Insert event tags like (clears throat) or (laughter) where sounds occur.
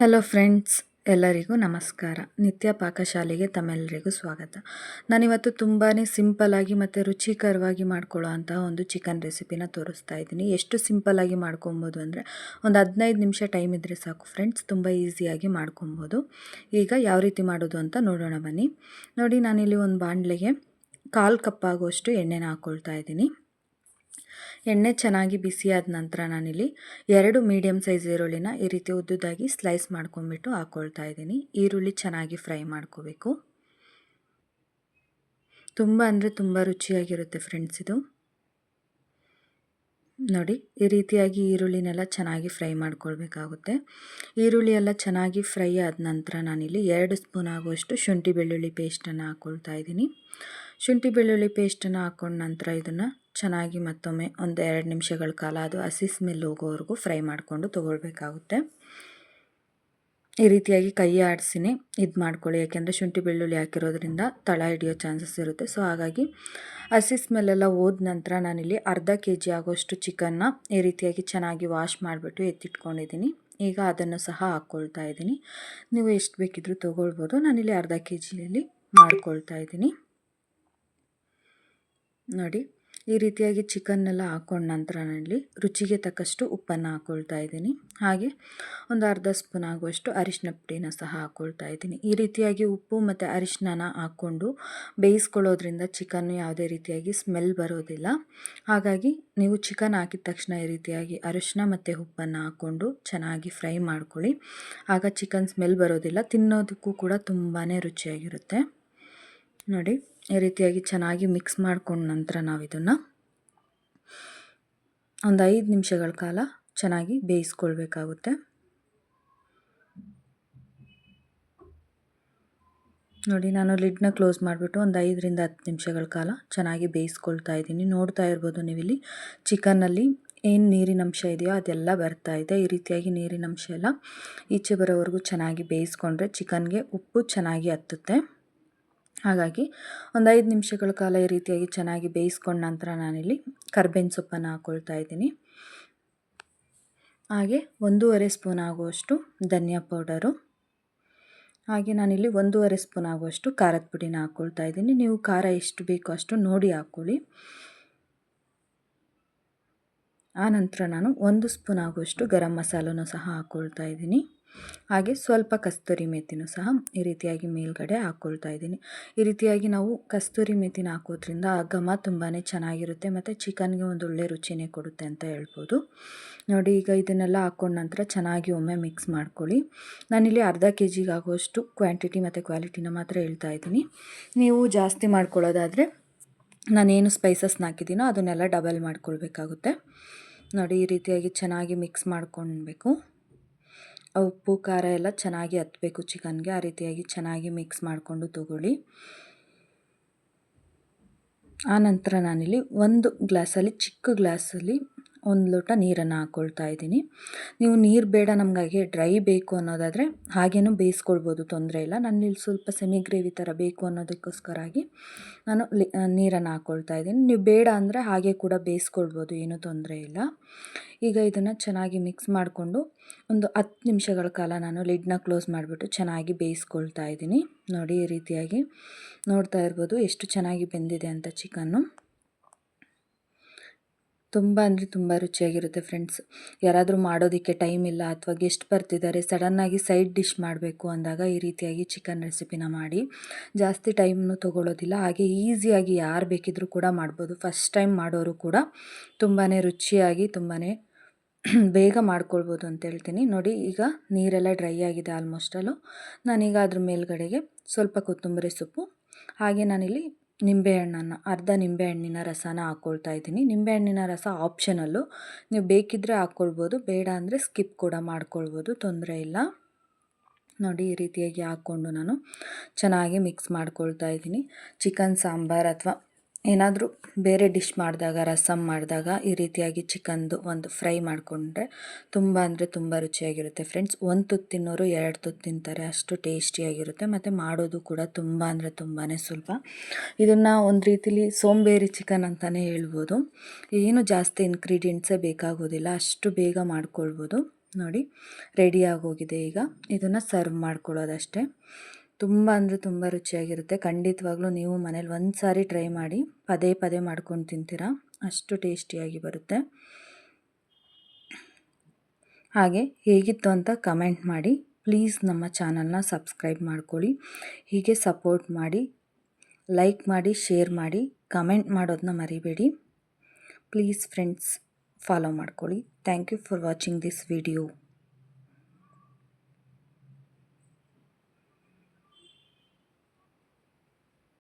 Hello friends ಎಲ್ಲರಿಗೂ ನಮಸ್ಕಾರ. ನಿತ್ಯ ಪಾಕಶಾಲೆಗೆ ತಮ್ಮೆಲ್ಲರಿಗೂ ಸ್ವಾಗತ. ನಾನಿವತ್ತು ತುಂಬಾ ಸಿಂಪಲ್ಲಾಗಿ ಮತ್ತು ರುಚಿಕರವಾಗಿ ಮಾಡ್ಕೊಳ್ಳೋ ಅಂತಹ ಒಂದು ಚಿಕನ್ ರೆಸಿಪಿನ ತೋರಿಸ್ತಾ ಇದ್ದೀನಿ. ಎಷ್ಟು ಸಿಂಪಲ್ಲಾಗಿ ಮಾಡ್ಕೊಬೋದು ಅಂದರೆ ಒಂದು ಹದಿನೈದು ನಿಮಿಷ ಟೈಮ್ ಇದ್ದರೆ ಸಾಕು ಫ್ರೆಂಡ್ಸ್ ತುಂಬ ಈಸಿಯಾಗಿ ಮಾಡ್ಕೊಬೋದು. ಈಗ ಯಾವ ರೀತಿ ಮಾಡೋದು ಅಂತ ನೋಡೋಣ ಬನ್ನಿ. ನೋಡಿ ನಾನಿಲ್ಲಿ ಒಂದು ಬಾಣಲೆಗೆ ಕಾಲು ಕಪ್ ಆಗುವಷ್ಟು ಎಣ್ಣೆನ ಹಾಕ್ಕೊಳ್ತಾ ಇದ್ದೀನಿ. ಎಣ್ಣೆ ಚೆನ್ನಾಗಿ ಬಿಸಿಯಾದ ನಂತರ ನಾನಿಲ್ಲಿ ಎರಡು ಮೀಡಿಯಮ್ ಸೈಜ್ ಈರುಳ್ಳಿನ ಈ ರೀತಿ ಉದ್ದುದಾಗಿ ಸ್ಲೈಸ್ ಮಾಡ್ಕೊಂಡ್ಬಿಟ್ಟು ಹಾಕ್ಕೊಳ್ತಾ ಇದ್ದೀನಿ. ಈರುಳ್ಳಿ ಚೆನ್ನಾಗಿ ಫ್ರೈ ಮಾಡ್ಕೋಬೇಕು. ತುಂಬ ಅಂದರೆ ತುಂಬ ರುಚಿಯಾಗಿರುತ್ತೆ ಫ್ರೆಂಡ್ಸ್ ಇದು. ನೋಡಿ, ಈ ರೀತಿಯಾಗಿ ಈರುಳ್ಳಿನೆಲ್ಲ ಚೆನ್ನಾಗಿ ಫ್ರೈ ಮಾಡ್ಕೊಳ್ಬೇಕಾಗುತ್ತೆ. ಈರುಳ್ಳಿ ಎಲ್ಲ ಚೆನ್ನಾಗಿ ಫ್ರೈ ಆದ ನಂತರ ನಾನಿಲ್ಲಿ ಎರಡು ಸ್ಪೂನ್ ಆಗುವಷ್ಟು ಶುಂಠಿ ಬೆಳ್ಳುಳ್ಳಿ ಪೇಸ್ಟನ್ನು ಹಾಕ್ಕೊಳ್ತಾ ಇದ್ದೀನಿ. ಶುಂಠಿ ಬೆಳ್ಳುಳ್ಳಿ ಪೇಸ್ಟನ್ನು ಹಾಕ್ಕೊಂಡ ನಂತರ ಇದನ್ನು ಚೆನ್ನಾಗಿ ಮತ್ತೊಮ್ಮೆ ಒಂದು ಎರಡು ನಿಮಿಷಗಳ ಕಾಲ ಅದು ಹಸಿ ಸ್ಮೆಲ್ ಹೋಗೋವರೆಗೂ ಫ್ರೈ ಮಾಡಿಕೊಂಡು ತೊಗೊಳ್ಬೇಕಾಗುತ್ತೆ. ಈ ರೀತಿಯಾಗಿ ಕೈ ಆಡಿಸಿನೇ ಇದು ಮಾಡ್ಕೊಳ್ಳಿ, ಯಾಕೆಂದರೆ ಶುಂಠಿ ಬೆಳ್ಳುಳ್ಳಿ ಹಾಕಿರೋದ್ರಿಂದ ತಳ ಹಿಡಿಯೋ ಚಾನ್ಸಸ್ ಇರುತ್ತೆ. ಸೊ ಹಾಗಾಗಿ ಹಸಿ ಸ್ಮೆಲ್ಲೆಲ್ಲ ಹೋದ ನಂತರ ನಾನಿಲ್ಲಿ ಅರ್ಧ ಕೆ ಜಿ ಆಗೋಷ್ಟು ಚಿಕನ್ನ ಈ ರೀತಿಯಾಗಿ ಚೆನ್ನಾಗಿ ವಾಶ್ ಮಾಡಿಬಿಟ್ಟು ಎತ್ತಿಟ್ಕೊಂಡಿದ್ದೀನಿ. ಈಗ ಅದನ್ನು ಸಹ ಹಾಕ್ಕೊಳ್ತಾ ಇದ್ದೀನಿ. ನೀವು ಎಷ್ಟು ಬೇಕಿದ್ರೂ ತೊಗೊಳ್ಬೋದು. ನಾನಿಲ್ಲಿ ಅರ್ಧ ಕೆ ಜಿಯಲ್ಲಿ ಮಾಡ್ಕೊಳ್ತಾ ಇದ್ದೀನಿ. ನೋಡಿ. ಈ ರೀತಿಯಾಗಿ ಚಿಕನ್ನೆಲ್ಲ ಹಾಕೊಂಡ ನಂತರ ನಾನಿಲ್ಲಿ ರುಚಿಗೆ ತಕ್ಕಷ್ಟು ಉಪ್ಪನ್ನು ಹಾಕ್ಕೊಳ್ತಾ ಇದ್ದೀನಿ. ಹಾಗೆ ಒಂದು ಅರ್ಧ ಸ್ಪೂನ್ ಆಗುವಷ್ಟು ಅರಿಶಿನ ಪುಡಿನ ಸಹ ಹಾಕ್ಕೊಳ್ತಾ ಇದ್ದೀನಿ. ಈ ರೀತಿಯಾಗಿ ಉಪ್ಪು ಮತ್ತು ಅರಿಶಿನ ಹಾಕ್ಕೊಂಡು ಬೇಯಿಸ್ಕೊಳ್ಳೋದ್ರಿಂದ ಚಿಕನ್ನು ಯಾವುದೇ ರೀತಿಯಾಗಿ ಸ್ಮೆಲ್ ಬರೋದಿಲ್ಲ. ಹಾಗಾಗಿ ನೀವು ಚಿಕನ್ ಹಾಕಿದ ತಕ್ಷಣ ಈ ರೀತಿಯಾಗಿ ಅರಿಶಿನ ಮತ್ತು ಉಪ್ಪನ್ನು ಹಾಕ್ಕೊಂಡು ಚೆನ್ನಾಗಿ ಫ್ರೈ ಮಾಡ್ಕೊಳ್ಳಿ. ಆಗ ಚಿಕನ್ ಸ್ಮೆಲ್ ಬರೋದಿಲ್ಲ. ತಿನ್ನೋದಕ್ಕೂ ಕೂಡ ತುಂಬಾ ರುಚಿಯಾಗಿರುತ್ತೆ. ನೋಡಿ. ಈ ರೀತಿಯಾಗಿ ಚೆನ್ನಾಗಿ ಮಿಕ್ಸ್ ಮಾಡ್ಕೊಂಡ ನಂತರ ನಾವು ಇದನ್ನು ಒಂದು ಐದು ನಿಮಿಷಗಳ ಕಾಲ ಚೆನ್ನಾಗಿ ಬೇಯಿಸ್ಕೊಳ್ಬೇಕಾಗುತ್ತೆ. ನೋಡಿ, ನಾನು ಲಿಡ್ನ ಕ್ಲೋಸ್ ಮಾಡಿಬಿಟ್ಟು ಒಂದು ಐದರಿಂದ ಹತ್ತು ನಿಮಿಷಗಳ ಕಾಲ ಚೆನ್ನಾಗಿ ಬೇಯಿಸ್ಕೊಳ್ತಾ ಇದ್ದೀನಿ. ನೋಡ್ತಾ ಇರ್ಬೋದು ನೀವಿಲ್ಲಿ. ಚಿಕನ್ನಲ್ಲಿ ಏನು ನೀರಿನ ಅಂಶ ಇದೆಯೋ ಅದೆಲ್ಲ ಬರ್ತಾ ಇದೆ. ಈ ರೀತಿಯಾಗಿ ನೀರಿನ ಅಂಶ ಎಲ್ಲ ಈಚೆ ಬರೋವರೆಗೂ ಚೆನ್ನಾಗಿ ಬೇಯಿಸ್ಕೊಂಡ್ರೆ ಚಿಕನ್ಗೆ ಉಪ್ಪು ಚೆನ್ನಾಗಿ ಹತ್ತುತ್ತೆ. ಹಾಗಾಗಿ ಒಂದು ಐದು ನಿಮಿಷಗಳ ಕಾಲ ಈ ರೀತಿಯಾಗಿ ಚೆನ್ನಾಗಿ ಬೇಯಿಸ್ಕೊಂಡ ನಂತರ ನಾನಿಲ್ಲಿ ಕರ್ಬೇವಿನ ಸೊಪ್ಪನ್ನು ಹಾಕ್ಕೊಳ್ತಾ ಇದ್ದೀನಿ. ಹಾಗೆ ಒಂದೂವರೆ ಸ್ಪೂನ್ ಆಗುವಷ್ಟು ಧನಿಯಾ ಪೌಡರು. ಹಾಗೆ ನಾನಿಲ್ಲಿ ಒಂದೂವರೆ ಸ್ಪೂನ್ ಆಗುವಷ್ಟು ಖಾರದ ಪುಡಿನ ಹಾಕ್ಕೊಳ್ತಾ ಇದ್ದೀನಿ. ನೀವು ಖಾರ ಎಷ್ಟು ಬೇಕೋ ಅಷ್ಟು ನೋಡಿ ಹಾಕ್ಕೊಳ್ಳಿ. ಆನಂತರ ನಾನು ಒಂದು ಸ್ಪೂನ್ ಆಗುವಷ್ಟು ಗರಂ ಮಸಾಲನೂ ಸಹ ಹಾಕ್ಕೊಳ್ತಾ ಇದ್ದೀನಿ. ಹಾಗೆ ಸ್ವಲ್ಪ ಕಸ್ತೂರಿ ಮೇಥಿನೂ ಸಹ ಈ ರೀತಿಯಾಗಿ ಮೇಲ್ಗಡೆ ಹಾಕ್ಕೊಳ್ತಾ ಇದ್ದೀನಿ. ಈ ರೀತಿಯಾಗಿ ನಾವು ಕಸ್ತೂರಿ ಮೇಥಿನ ಹಾಕೋದ್ರಿಂದ ಆ ಘಮ ತುಂಬಾ ಚೆನ್ನಾಗಿರುತ್ತೆ, ಮತ್ತು ಚಿಕನ್ಗೆ ಒಂದು ಒಳ್ಳೆ ರುಚಿನೇ ಕೊಡುತ್ತೆ ಅಂತ ಹೇಳ್ಬೋದು. ನೋಡಿ, ಈಗ ಇದನ್ನೆಲ್ಲ ಹಾಕ್ಕೊಂಡ ನಂತರ ಚೆನ್ನಾಗಿ ಒಮ್ಮೆ ಮಿಕ್ಸ್ ಮಾಡ್ಕೊಳ್ಳಿ. ನಾನಿಲ್ಲಿ ಅರ್ಧ ಕೆ ಜಿಗೆ ಆಗುವಷ್ಟು ಕ್ವಾಂಟಿಟಿ ಮತ್ತು ಕ್ವಾಲಿಟಿನ ಮಾತ್ರ ಹೇಳ್ತಾ ಇದ್ದೀನಿ. ನೀವು ಜಾಸ್ತಿ ಮಾಡ್ಕೊಳ್ಳೋದಾದರೆ ನಾನೇನು ಸ್ಪೈಸಸ್ನ ಹಾಕಿದ್ದೀನೋ ಅದನ್ನೆಲ್ಲ ಡಬಲ್ ಮಾಡ್ಕೊಳ್ಬೇಕಾಗುತ್ತೆ. ನೋಡಿ, ಈ ರೀತಿಯಾಗಿ ಚೆನ್ನಾಗಿ ಮಿಕ್ಸ್ ಮಾಡ್ಕೊಳ್ಬೇಕು. ಉಪ್ಪು, ಖಾರ ಎಲ್ಲ ಚೆನ್ನಾಗಿ ಹತ್ತಬೇಕು ಚಿಕನ್ಗೆ ಆ ರೀತಿಯಾಗಿ ಚೆನ್ನಾಗಿ ಮಿಕ್ಸ್ ಮಾಡಿಕೊಂಡು ತಗೊಳ್ಳಿ. ಆನಂತರ ನಾನಿಲ್ಲಿ ಒಂದು ಗ್ಲಾಸಲ್ಲಿ, ಚಿಕ್ಕ ಗ್ಲಾಸಲ್ಲಿ ಒಂದು ಲೋಟ ನೀರನ್ನು ಹಾಕ್ಕೊಳ್ತಾ ಇದ್ದೀನಿ. ನೀವು ನೀರು ಬೇಡ ನಮಗಾಗಿ ಡ್ರೈ ಬೇಕು ಅನ್ನೋದಾದರೆ ಹಾಗೇನೂ ಬೇಯಿಸ್ಕೊಳ್ಬೋದು, ತೊಂದರೆ ಇಲ್ಲ. ನಾನು ಇಲ್ಲಿ ಸ್ವಲ್ಪ ಸೆಮಿ ಗ್ರೇವಿ ಥರ ಬೇಕು ಅನ್ನೋದಕ್ಕೋಸ್ಕರಾಗಿ ನಾನು ನೀರನ್ನು ಹಾಕ್ಕೊಳ್ತಾ ಇದ್ದೀನಿ. ನೀವು ಬೇಡ ಅಂದರೆ ಹಾಗೆ ಕೂಡ ಬೇಯಿಸ್ಕೊಳ್ಬೋದು, ಏನೂ ತೊಂದರೆ ಇಲ್ಲ. ಈಗ ಇದನ್ನು ಚೆನ್ನಾಗಿ ಮಿಕ್ಸ್ ಮಾಡಿಕೊಂಡು ಒಂದು ಹತ್ತು ನಿಮಿಷಗಳ ಕಾಲ ನಾನು ಲಿಡ್ನ ಕ್ಲೋಸ್ ಮಾಡಿಬಿಟ್ಟು ಚೆನ್ನಾಗಿ ಬೇಯಿಸ್ಕೊಳ್ತಾ ಇದ್ದೀನಿ. ನೋಡಿ ಈ ರೀತಿಯಾಗಿ ನೋಡ್ತಾ ಇರ್ಬೋದು ಎಷ್ಟು ಚೆನ್ನಾಗಿ ಬೆಂದಿದೆ ಅಂತ ಚಿಕನ್ನು. ತುಂಬ ಅಂದರೆ ತುಂಬ ರುಚಿಯಾಗಿರುತ್ತೆ ಫ್ರೆಂಡ್ಸ್ ಯಾರಾದರೂ ಮಾಡೋದಕ್ಕೆ ಟೈಮ್ ಇಲ್ಲ ಅಥವಾ ಗೆಸ್ಟ್ ಬರ್ತಿದ್ದಾರೆ ಸಡನ್ನಾಗಿ ಸೈಡ್ ಡಿಶ್ ಮಾಡಬೇಕು ಅಂದಾಗ ಈ ರೀತಿಯಾಗಿ ಚಿಕನ್ ರೆಸಿಪಿನ ಮಾಡಿ. ಜಾಸ್ತಿ ಟೈಮ್ನು ತೊಗೊಳ್ಳೋದಿಲ್ಲ ಹಾಗೆ ಈಸಿಯಾಗಿ ಯಾರು ಬೇಕಿದ್ದರೂ ಕೂಡ ಮಾಡ್ಬೋದು. ಫಸ್ಟ್ ಟೈಮ್ ಮಾಡೋರು ಕೂಡ ತುಂಬಾ ರುಚಿಯಾಗಿ ತುಂಬಾ (clears throat) ಬೇಗ ಮಾಡ್ಕೊಳ್ಬೋದು ಅಂತ ಹೇಳ್ತೀನಿ. ನೋಡಿ, ಈಗ ನೀರೆಲ್ಲ ಡ್ರೈ ಆಗಿದೆ ಆಲ್ಮೋಸ್ಟಲ್ಲು ನಾನೀಗ ಅದ್ರ ಮೇಲ್ಗಡೆಗೆ ಸ್ವಲ್ಪ ಕೊತ್ತಂಬರಿ ಸೊಪ್ಪು, ಹಾಗೆ ನಾನಿಲ್ಲಿ ನಿಂಬೆಹಣ್ಣನ್ನು, ಅರ್ಧ ನಿಂಬೆಹಣ್ಣಿನ ರಸನ ಹಾಕ್ಕೊಳ್ತಾ ಇದ್ದೀನಿ. ನಿಂಬೆಹಣ್ಣಿನ ರಸ ಆಪ್ಷನಲ್ಲು ನೀವು ಬೇಕಿದ್ದರೆ ಹಾಕ್ಕೊಳ್ಬೋದು ಬೇಡ ಅಂದರೆ ಸ್ಕಿಪ್ ಕೂಡ ಮಾಡ್ಕೊಳ್ಬೋದು, ತೊಂದರೆ ಇಲ್ಲ. ನೋಡಿ, ಈ ರೀತಿಯಾಗಿ ಹಾಕ್ಕೊಂಡು ನಾನು ಚೆನ್ನಾಗಿ ಮಿಕ್ಸ್ ಮಾಡ್ಕೊಳ್ತಾ ಇದ್ದೀನಿ. ಚಿಕನ್ ಸಾಂಬಾರು ಅಥವಾ ಏನಾದರೂ ಬೇರೆ ಡಿಶ್ ಮಾಡಿದಾಗ ರಸಮ್ ಮಾಡಿದಾಗ ಈ ರೀತಿಯಾಗಿ ಚಿಕನ್ದು ಒಂದು ಫ್ರೈ ಮಾಡಿಕೊಂಡ್ರೆ ತುಂಬ ಅಂದರೆ ತುಂಬ ರುಚಿಯಾಗಿರುತ್ತೆ ಫ್ರೆಂಡ್ಸ್. ಒಂದು ತುತ್ತು ತಿನ್ನೋರು ಎರಡು ತುತ್ತು ತಿಂತಾರೆ, ಅಷ್ಟು ಟೇಸ್ಟಿಯಾಗಿರುತ್ತೆ. ಮತ್ತು ಮಾಡೋದು ಕೂಡ ತುಂಬ ಅಂದರೆ ತುಂಬಾ ಸುಲಭ. ಇದನ್ನು ಒಂದು ರೀತಿಲಿ ಸೋಂಬೇರಿ ಚಿಕನ್ ಅಂತಲೇ ಹೇಳ್ಬೋದು. ಏನು ಜಾಸ್ತಿ ಇನ್ಗ್ರೀಡಿಯೆಂಟ್ಸೇ ಬೇಕಾಗೋದಿಲ್ಲ, ಅಷ್ಟು ಬೇಗ ಮಾಡ್ಕೊಳ್ಬೋದು. ನೋಡಿ ರೆಡಿಯಾಗೋಗಿದೆ ಈಗ. ಇದನ್ನು ಸರ್ವ್ ಮಾಡ್ಕೊಳ್ಳೋದಷ್ಟೇ. ತುಂಬ ಅಂದರೆ ತುಂಬ ರುಚಿಯಾಗಿರುತ್ತೆ. ಖಂಡಿತವಾಗ್ಲೂ ನೀವು ಮನೇಲಿ ಒಂದು ಸಾರಿ ಟ್ರೈ ಮಾಡಿ, ಪದೇ ಪದೇ ಮಾಡ್ಕೊಂಡು ತಿಂತೀರಾ. ಅಷ್ಟು ಟೇಸ್ಟಿಯಾಗಿ ಬರುತ್ತೆ. ಹಾಗೆ ಹೇಗಿತ್ತು ಅಂತ ಕಮೆಂಟ್ ಮಾಡಿ. ಪ್ಲೀಸ್ ನಮ್ಮ ಚಾನಲ್ನ ಸಬ್ಸ್ಕ್ರೈಬ್ ಮಾಡ್ಕೊಳ್ಳಿ. ಹೀಗೆ ಸಪೋರ್ಟ್ ಮಾಡಿ ಲೈಕ್ ಮಾಡಿ ಶೇರ್ ಮಾಡಿ ಕಮೆಂಟ್ ಮಾಡೋದನ್ನ ಮರಿಬೇಡಿ. ಪ್ಲೀಸ್ ಫ್ರೆಂಡ್ಸ್ ಫಾಲೋ ಮಾಡ್ಕೊಳ್ಳಿ. Thank you for watching this video